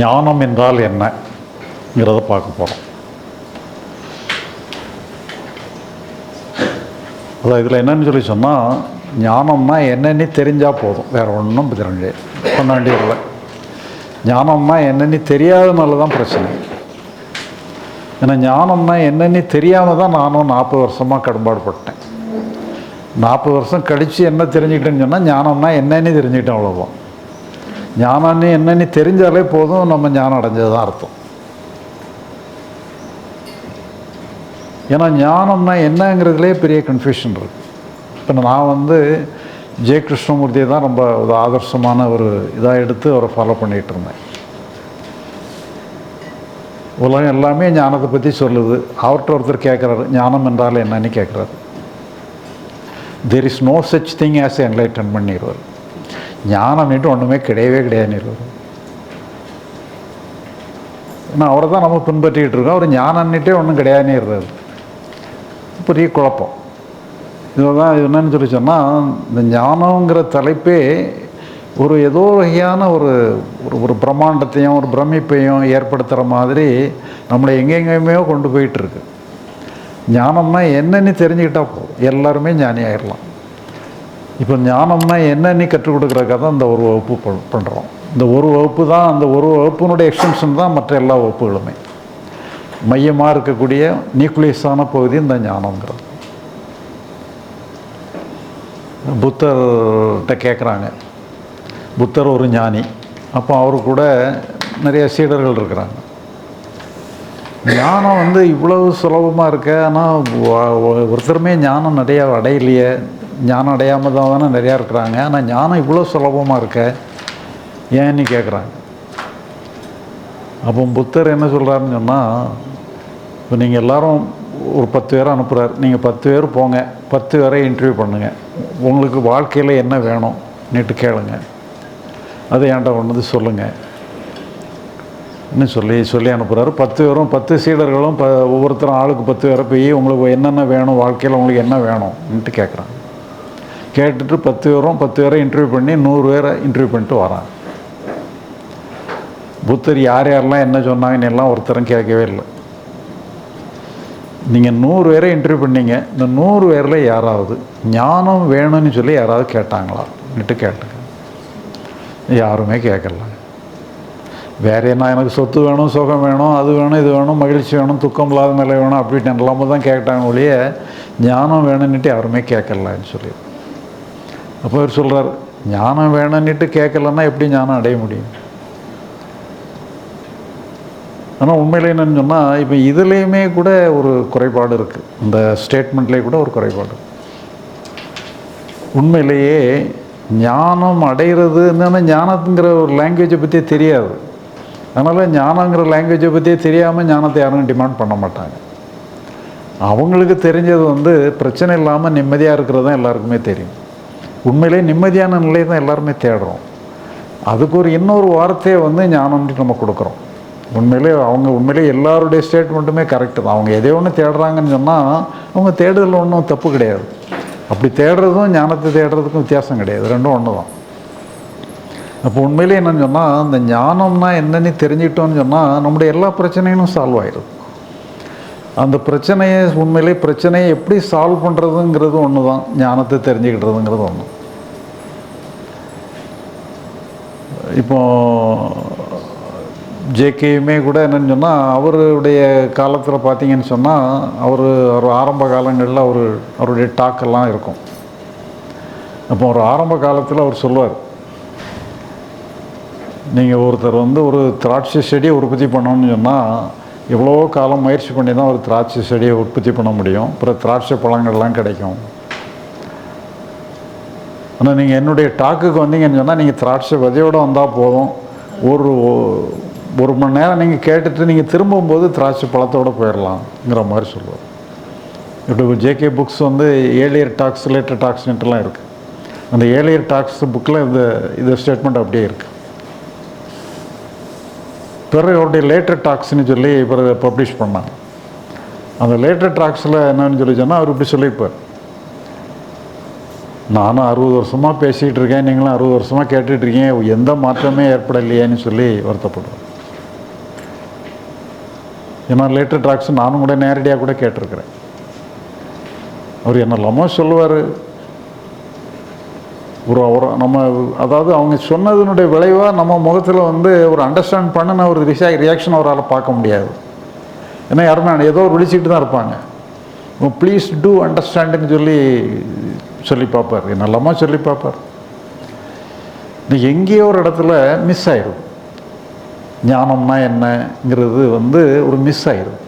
ஞானம் என்றால் என்னங்கிறத பார்க்க போகிறோம் அதான் இதில் என்னன்னு சொல்லி சொன்னால் ஞானம்னா என்னென்னு தெரிஞ்சால் போதும். வேறு ஒன்றும் தெரிஞ்சு பண்ண வேண்டியதில்லை ஞானம்னா என்னன்னு தெரியாதனால தான் பிரச்சனை. ஏன்னா ஞானம்னா என்னன்னு தெரியாமல் தான் நானும் நாற்பது வருஷமாக கடும்பாடுபட்டேன். நாற்பது வருஷம் கழித்து என்ன தெரிஞ்சுக்கிட்டேன்னு சொன்னால் ஞானம்னா என்னன்னு தெரிஞ்சுக்கிட்டேன் அவ்வளோதான் ஞானம்னு என்னன்னு தெரிஞ்சாலே போதும் நம்ம ஞானம் அடைஞ்சது தான் அர்த்தம். ஏன்னா ஞானம்னா என்னங்கிறதுலே பெரிய கன்ஃபியூஷன் இருக்குது இப்போ நான் வந்து ஜெய கிருஷ்ணமூர்த்தியை தான் ரொம்ப ஒரு ஆதர்சமான ஒரு இதாக எடுத்து அவரை ஃபாலோ பண்ணிகிட்டு இருந்தேன். உலகம் எல்லாமே ஞானத்தை பற்றி சொல்லுது. அவர்கிட்ட ஒருத்தர் கேட்குறாரு ஞானம் என்றால் என்னன்னு? கேட்குறாரு there is no such thing as enlighten பண்ணிடுவார் ஞானம்னுட்டு ஒன்றுமே கிடையவே கிடையாதுன்னு ஏன்னா அவரை தான் நம்ம பின்பற்றிக்கிட்டு இருக்கோம். அவர் ஞானம்னுட்டே ஒன்றும் கிடையாதுன்னு பெரிய குழப்பம். இதுதான் என்னன்னு சொல்லி சொன்னால் இந்த ஞானங்கிற தலைப்பே ஒரு ஏதோ வகையான ஒரு ஒரு ஒரு பிரம்மாண்டத்தையும் ஒரு பிரமிப்பையும் ஏற்படுத்துகிற மாதிரி நம்மளை எங்கெங்கேயுமே கொண்டு போயிட்டுருக்கு ஞானம்னா என்னன்னு தெரிஞ்சுக்கிட்டா போதும். எல்லாருமே ஞானி ஆயிடலாம் இப்போ ஞானம்னா என்னன்னு கற்றுக் கொடுக்குறதுக்காக தான் இந்த ஒரு வகுப்பு பண் பண்ணுறோம் இந்த ஒரு வகுப்பு தான் அந்த ஒரு வகுப்பினுடைய எக்ஸ்டென்ஷன் தான் மற்ற எல்லா வகுப்புகளுமே. மையமாக இருக்கக்கூடிய நியூக்ளியஸான பகுதி இந்த ஞானங்கிறது புத்தர்கிட்ட கேட்குறாங்க புத்தர் ஒரு ஞானி. அப்போ அவரு கூட நிறைய சீடர்கள் இருக்கிறாங்க. ஞானம் வந்து இவ்வளவு சுலபமாக இருக்க ஆனால் ஒருத்தருமே ஞானம் நிறையா அடையலையே. ஞானம் அடையாமல் தான் தானே நிறையா இருக்கிறாங்க. ஆனால் ஞானம் இவ்வளோ சுலபமாக இருக்க? ஏன்னு கேட்குறாங்க அப்போ புத்தர் என்ன சொல்கிறாருன்னு சொன்னால் இப்போ நீங்கள் எல்லோரும் ஒரு பத்து பேரை அனுப்புகிறார் நீங்கள் பத்து பேர் போங்க. பத்து பேரை இன்டர்வியூ பண்ணுங்கள் உங்களுக்கு வாழ்க்கையில் என்ன வேணும்? நேற்று கேளுங்க. அதை ஏன்டா கொண்டு சொல்லுங்கள் இன்னும் சொல்லி சொல்லி அனுப்புகிறாரு பத்து பேரும் பத்து சீடர்களும் ப ஒவ்வொருத்தரும் ஆளுக்கு பத்து பேரை போய் உங்களுக்கு என்னென்ன வேணும்? வாழ்க்கையில் உங்களுக்கு என்ன வேணும்ன்ட்டு கேட்குறாங்க கேட்டுட்டு பத்து பேரும் பத்து பேரை இன்டர்வியூ பண்ணி நூறு பேரை இன்டர்வியூ பண்ணிட்டு வரான் புத்தர் யார் யாரெல்லாம் என்ன சொன்னாங்கன்னு எல்லாம் ஒருத்தரும் கேட்கவே இல்லை. நீங்கள் நூறு பேரை இன்டர்வியூ பண்ணீங்க இந்த நூறு பேரில் யாராவது ஞானம் வேணும்னு சொல்லி யாராவது கேட்டாங்களா? நிட்டு கேட்டுங்க. யாருமே கேட்கல. வேற என்ன எனக்கு சொத்து வேணும் சுகம் வேணும் அது வேணும் இது வேணும் மகிழ்ச்சி வேணும் துக்கம் இல்லாத நிலை வேணும் அப்படின்னு எல்லாமே தான் கேட்டாங்க ஒழிய ஞானம் வேணும்னுட்டு யாருமே கேட்கலன்னு சொல்லி. அப்போ அவர் சொல்கிறார் ஞானம் வேணும்னுட்டு கேட்கலன்னா எப்படி ஞானம் அடைய முடியும்? ஆனால் உண்மையில் என்னன்னு சொன்னால் இப்போ இதுலேயுமே கூட ஒரு குறைபாடு இருக்குது இந்த ஸ்டேட்மெண்ட்லேயே கூட ஒரு குறைபாடு உண்மையிலேயே ஞானம் அடைகிறது என்னென்னா ஞானத்துங்கிற ஒரு லாங்குவேஜை பற்றியே தெரியாது. அதனால் ஞானங்கிற லாங்குவேஜை பற்றியே தெரியாமல் ஞானத்தை யாரும் டிமாண்ட் பண்ண மாட்டாங்க. அவங்களுக்கு தெரிஞ்சது வந்து பிரச்சனை இல்லாமல் நிம்மதியாக இருக்கிறது தான் எல்லாருக்குமே தெரியும். உண்மையிலே நிம்மதியான நிலையை தான் எல்லாருமே தேடுறோம். அதுக்கு ஒரு இன்னொரு வார்த்தையை வந்து ஞானம்னு நம்ம கொடுக்குறோம். உண்மையிலே அவங்க உண்மையிலே எல்லாருடைய ஸ்டேட்மெண்ட்டுமே கரெக்டு தான். அவங்க எதை ஒன்று தேடுறாங்கன்னு சொன்னால் அவங்க தேடுதல் ஒன்றும் தப்பு கிடையாது. அப்படி தேடுறதும் ஞானத்தை தேடுறதுக்கும் வித்தியாசம் கிடையாது. ரெண்டும் ஒன்று தான் அப்போ உண்மையிலே என்னன்னு சொன்னால் இந்த ஞானம்னா என்னன்னு தெரிஞ்சுக்கிட்டோம்னு சொன்னால் நம்முடைய எல்லா பிரச்சனைகளும் சால்வ் ஆயிடுது அந்த பிரச்சனையை உண்மையிலே பிரச்சனையை எப்படி சால்வ் பண்ணுறதுங்கிறது ஒன்று தான் ஞானத்தை தெரிஞ்சுக்கிட்டதுங்கிறது ஒன்று இப்போ ஜேகேயுமே கூட என்னன்னு சொன்னால் அவருடைய காலத்தில் பார்த்தீங்கன்னு சொன்னால் அவர் ஒரு ஆரம்ப காலங்களில் அவர் அவருடைய டாக்கெல்லாம் இருக்கும். அப்போ ஒரு ஆரம்ப காலத்தில் அவர் சொல்லுவார் நீங்கள் ஒருத்தர் வந்து ஒரு திராட்சை செடியை உற்பத்தி பண்ணோன்னு சொன்னால் எவ்வளோ காலம் முயற்சி பண்ணி தான் ஒரு திராட்சை செடியை உற்பத்தி பண்ண முடியும். அப்புறம் திராட்சை பழங்கள்லாம் கிடைக்கும். ஆனால் நீங்கள் என்னுடைய டாக்குக்கு வந்தீங்கன்னு சொன்னால் நீங்கள் திராட்சை விதையோடு வந்தால் போதும். ஒரு ஒரு மணி நேரம் நீங்கள் கேட்டுட்டு நீங்கள் திரும்பும்போது திராட்சை பழத்தோடு போயிடலாம்ங்கிற மாதிரி சொல்லுவார். இப்படி ஜேகே புக்ஸ் வந்து ஏழியர் டாக்ஸ் லேட்டர் டாக்ஸ்ன்ட்டுலாம் இருக்குது அந்த ஏழியர் டாக்ஸ் புக்கில் இந்த இந்த ஸ்டேட்மெண்ட் அப்படியே இருக்குது பிறருடைய லேட்டர் டாக்ஸ்னு சொல்லி பிறகு பப்ளிஷ் பண்ணாங்க அந்த லேட்டர் டாக்ஸில் என்னன்னு சொல்லி சொன்னால் அவர் இப்படி சொல்லியிருப்பார். நானும் அறுபது வருஷமாக பேசிகிட்டு இருக்கேன். நீங்களும் அறுபது வருஷமாக கேட்டுட்ருக்கீங்க எந்த மாற்றமே ஏற்படலையேன்னு சொல்லி வருத்தப்படுவோம் ஏன்னா லேட்டர் டாக்ஸ் நானும் கூட நேரடியாக கூட கேட்டிருக்கிறேன். அவர் என்ன லமோ சொல்லுவார். ஒரு ஒரு நம்ம அதாவது அவங்க சொன்னதனுடைய விளைவாக நம்ம முகத்தில் வந்து ஒரு அண்டர்ஸ்டாண்ட் பண்ணின ஒரு ரிஷா ரியாக்ஷன் அவரால் பார்க்க முடியாது. ஏன்னா யாருமே ஏதோ ஒரு விழிச்சிட்டு தான் இருப்பாங்க. ப்ளீஸ் டூ அண்டர்ஸ்டாண்டுன்னு சொல்லி சொல்லி பார்ப்பார். என்னெல்லாமா சொல்லி பார்ப்பார். எங்கேயோ ஒரு இடத்துல மிஸ் ஆயிடும் ஞானம்னா என்னங்கிறது வந்து ஒரு மிஸ் ஆயிடும்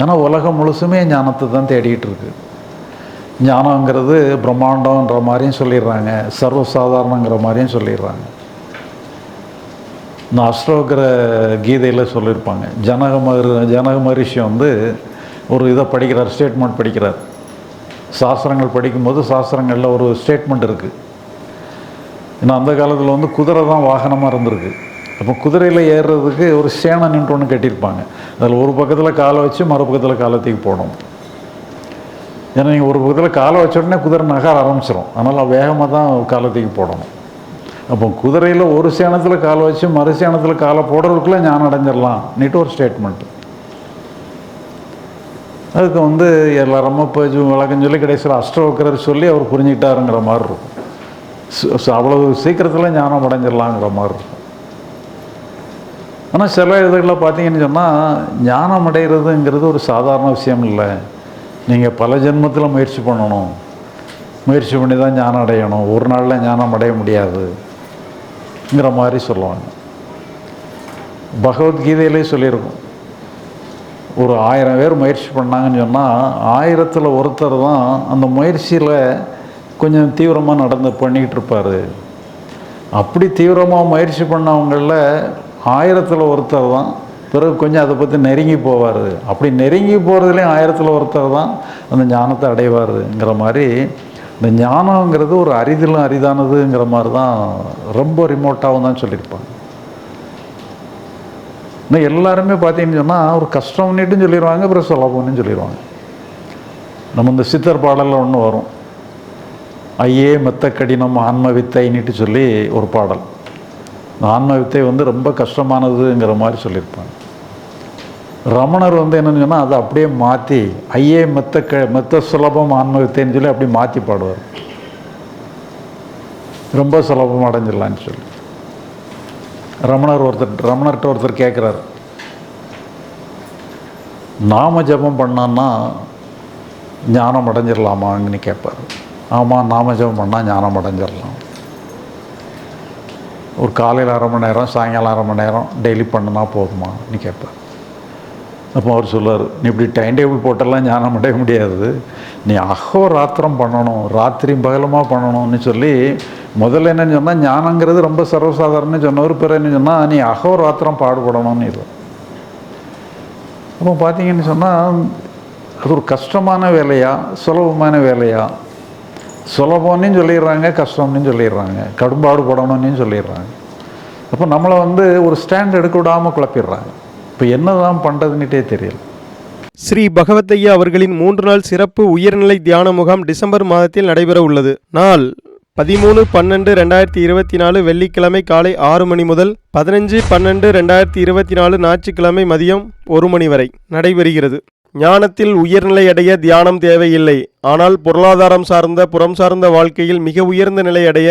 ஏன்னா உலகம் முழுசுமே ஞானத்தை தான் தேடிட்டு இருக்குது ஞானங்கிறது பிரம்மாண்டம்ன்ற மாதிரியும் சொல்லிடுறாங்க. சர்வசாதாரணங்கிற மாதிரியும் சொல்லிடுறாங்க. இந்த அஷ்டோக்கிர கீதையில் சொல்லியிருப்பாங்க. ஜனக மகர் ஜனக மகரிஷி வந்து ஒரு இதை படிக்கிறார் ஸ்டேட்மெண்ட் படிக்கிறார். சாஸ்திரங்கள் படிக்கும்போது சாஸ்திரங்களில் ஒரு ஸ்டேட்மெண்ட் இருக்குது ஏன்னா அந்த காலத்தில் வந்து குதிரை தான் வாகனமாக இருந்திருக்கு. அப்போ குதிரையில் ஏறுறதுக்கு ஒரு சேனன்ட்டு ஒன்று கட்டியிருப்பாங்க. அதில் ஒரு பக்கத்தில் காலை வச்சு மறுபக்கத்தில் காலத்துக்கு போனோம் ஏன்னா நீங்கள் ஒரு பக்கத்தில் காலை வச்ச உடனே குதிரை நகர ஆரம்பிச்சிடும் அதனால் வேகமாக தான் காலத்துக்கு போடணும். அப்போ குதிரையில் ஒரு சேனத்தில் காலை வச்சு மறு சேனத்தில் காலை போடுறதுக்குள்ளே ஞானம் அடைஞ்சிடலாம் நீட்டு ஒரு ஸ்டேட்மெண்ட் அதுக்கு வந்து எல்லாரமும் இப்போ விளக்கம் சொல்லி கடைசியில் அஷ்டவக்கரர் சொல்லி அவர் புரிஞ்சுக்கிட்டாருங்கிற மாதிரி இருக்கும். அவ்வளவு சீக்கிரத்தில் ஞானம் அடைஞ்சிடலாங்கிற மாதிரி இருக்கும். ஆனால் சில இதுகளில் பார்த்தீங்கன்னு சொன்னால் ஞானம் அடைகிறதுங்கிறது ஒரு சாதாரண விஷயம் இல்லை. நீங்கள் பல ஜென்மத்தில் முயற்சி பண்ணணும். முயற்சி பண்ணி தான் ஞானம் அடையணும். ஒரு நாளில் ஞானம் அடைய முடியாதுங்கிற மாதிரி சொல்லுவாங்க. பகவத்கீதையிலே சொல்லியிருக்கோம். ஒரு ஆயிரம் பேர் முயற்சி பண்ணாங்கன்னு சொன்னால் ஆயிரத்தில் ஒருத்தர் தான் அந்த முயற்சியில் கொஞ்சம் தீவிரமாக நடந்து பண்ணிக்கிட்டு இருப்பார். அப்படி தீவிரமாக முயற்சி பண்ணவங்களில் ஆயிரத்தில் ஒருத்தர் தான் பிறகு கொஞ்சம் அதை பற்றி நெருங்கி போவார். அப்படி நெருங்கி போகிறதுலேயும் ஆயிரத்தில் ஒருத்தர் தான் அந்த ஞானத்தை அடைவாருங்கிற மாதிரி இந்த ஞானங்கிறது ஒரு அரிதிலும் அரிதானதுங்கிற மாதிரி தான் ரொம்ப ரிமோட்டாகவும் தான் சொல்லியிருப்பாங்க. இன்னும் எல்லாருமே பார்த்தீங்கன்னு சொன்னால் ஒரு கஷ்டம்னுட்டும் சொல்லிடுவாங்க அப்புறம் சொல்லப்போன்னு சொல்லிடுவாங்க நம்ம இந்த சித்தர் பாடலில் ஒன்று வரும். ஐயே மெத்த கடினம் ஆன்ம வித்தைன்னுட்டு சொல்லி ஒரு பாடல். இந்த ஆன்ம வித்தை வந்து ரொம்ப கஷ்டமானதுங்கிற மாதிரி சொல்லியிருப்பாங்க. ரமணர் வந்து என்னென்னு சொன்னால் அதை அப்படியே மாற்றி ஐயே மெத்த க மெத்த சுலபம் ஆன்மகத்தேன்னு சொல்லி அப்படியே மாற்றி பாடுவார். ரொம்ப சுலபம் அடைஞ்சிடலான்னு சொல்லி. ரமணர் ஒருத்தர் ரமணர்கிட்ட ஒருத்தர் கேட்குறாரு நாம ஜபம் பண்ணான்னா ஞானம் அடைஞ்சிடலாமான்னு கேட்பார் ஆமாம் நாம ஜபம் பண்ணால் ஞானம் அடைஞ்சிடலாம். ஒரு காலையில் அரை மணி நேரம் சாயங்காலம் அரை மணி நேரம் டெய்லி பண்ணுனா போதுமான்னு கேட்பார் அப்போ அவர் சொல்லுவார் நீ இப்படி டைம் டேபிள் போட்டெல்லாம் ஞானம் அடைய முடியாது. நீ அகோ ராத்திரம் பண்ணணும் ராத்திரி பகலமாக பண்ணணும்னு சொல்லி முதல்ல என்னன்னு சொன்னால் ஞானங்கிறது ரொம்ப சர்வசாதாரணம்னு சொன்னவர். பிற என்ன சொன்னால் நீ அகோராத்திரம் பாடுபடணும்னு இது. அப்போ பார்த்தீங்கன்னு சொன்னால் அது ஒரு கஷ்டமான வேலையா சுலபமான வேலையா? சுலபம்னு சொல்லிடுறாங்க கஷ்டம்னு சொல்லிடுறாங்க. கடும்பாடு படணும்னு சொல்லிடுறாங்க. அப்போ நம்மளை வந்து ஒரு ஸ்டாண்ட் எடுக்க விடாமல் குழப்பிடுறாங்க. இப்போ என்னதான் பண்ணுறதுன்னுட்டே தெரியல. ஸ்ரீ பகவத்தையா அவர்களின் மூன்று நாள் சிறப்பு உயர்நிலை தியான முகாம் டிசம்பர் மாதத்தில் நடைபெற உள்ளது. நாள் பதிமூணு பன்னெண்டு ரெண்டாயிரத்தி இருபத்தி நாலு வெள்ளிக்கிழமை காலை ஆறு மணி முதல் பதினஞ்சு பன்னெண்டு ரெண்டாயிரத்தி இருபத்தி நாலு ஞாயிற்றுக்கிழமை மதியம் ஒரு மணி வரை நடைபெறுகிறது. ஞானத்தில் உயர்நிலை அடைய தியானம் தேவையில்லை. ஆனால் பொருளாதாரம் சார்ந்த புறம் சார்ந்த வாழ்க்கையில் மிக உயர்ந்த நிலை அடைய